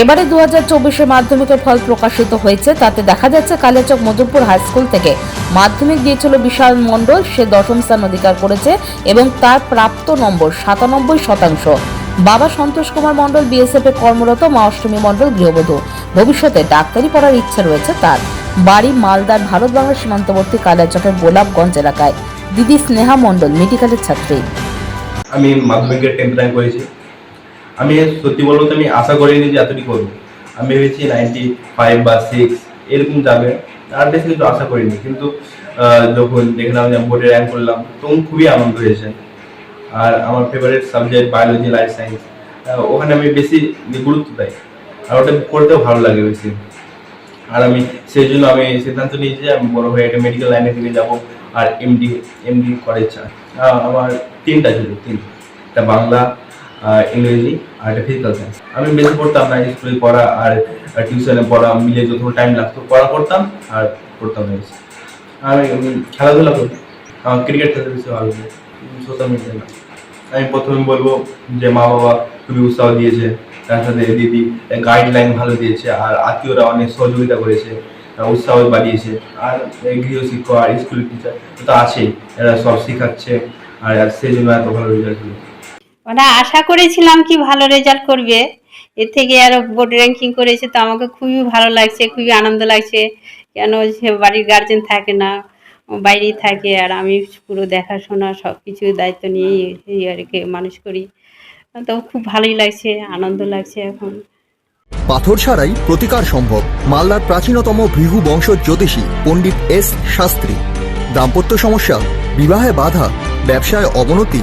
এবারে দু হাজার চব্বিশে মাধ্যমিকের ফল প্রকাশিত হয়েছে। তাতে দেখা যাচ্ছে কালিয়াচক মধুরপুর হাই স্কুল থেকে মাধ্যমিক দিয়েছিল বিশাল মণ্ডল, সে দশম স্থান অধিকার করেছে এবং তার প্রাপ্ত নম্বর সাতানব্বই শতাংশ। বাবা সন্তোষ কুমার মণ্ডল বিএসএফ এ কর্মরত, মা অষ্টমী মণ্ডল গৃহবধূ। ভবিষ্যতে ডাক্তারি পড়ার ইচ্ছা রয়েছে তার। বাড়ি মালদার ভারত বাংলা সীমান্তবর্তী কালিয়াচকের গোলাপগঞ্জ এলাকায়। দিদি স্নেহা মণ্ডল, মেডিকেলের ছাত্রী। আমি মাধ্যমিকের টেন্থ করেছি আমি সত্যি বলব তো আমি আশা করিনি যে এতটি করব। আমি ভেবেছি নাইনটি ফাইভ বা সিক্স এরকম যাবে। আর বেশি কিন্তু আশা করিনি। কিন্তু যখন দেখলাম যে বোর্ডে র্যাঙ্ক করলাম, তখন খুবই আনন্দ হয়েছে। আর আমার favourite subject biology life science ওখানে আমি বেশি গুরুত্ব দেয় আর ওটা করতেও ভালো লাগে বেশি। আর আমি সেই জন্য আমি সিদ্ধান্ত নিয়েছি যে আমি বড় হয়ে একটা মেডিকেল লাইনে দিকে যাব আর এমডি এমডি করার ইচ্ছা আমার তিনটা ছিল, তিন। একটা বাংলা ইংরেজি আর ফিজিক্যাল সায়েন্স আমি বেশি পড়তাম না স্কুলে পড়া আর টিউশনে পড়া, মিলে যত টাইম লাগতো, পড়া করতাম আর পড়তাম আমি খেলাধুলা করি। আমার ক্রিকেট খেলতে বেশি ভালো লাগে সোশ্যাল মিডিয়া না। আমি প্রথমে বলব যে মা বাবা খুবই উৎসাহ দিয়েছে, তার সাথে দিদি গাইডলাইন ভালো দিয়েছে, আর আত্মীয়রা অনেক সহযোগিতা করেছে উৎসাহ বাড়িয়েছে। আর গৃহ শিক্ষক আর স্কুলের টিচার তো আছেই, এরা সব শেখাচ্ছে, আর সেই জন্য এত ভালো রেজাল্ট ওরা আশা করেছিলাম কি ভালো রেজাল্ট করবে। এর থেকে আরও বোর্ড র্যাঙ্কিং করেছে তো আমাকে খুবই ভালো লাগছে, খুবই আনন্দ লাগছে। কেন সে বাড়ির গার্জেন থাকে না, বাইরেই থাকে আর আমি পুরো দেখাশোনা সব কিছু দায়িত্ব নিয়েই আর কি মানুষ করি। তো খুব ভালোই লাগছে, আনন্দ লাগছে এখন। পাথর ছাড়াই প্রতিকার সম্ভব, মালদার প্রাচীনতম ভৃহু বংশ জ্যোতিষী পণ্ডিত এস শাস্ত্রী। দাম্পত্য সমস্যা, বিবাহে বাধা, ব্যবসায় অবনতি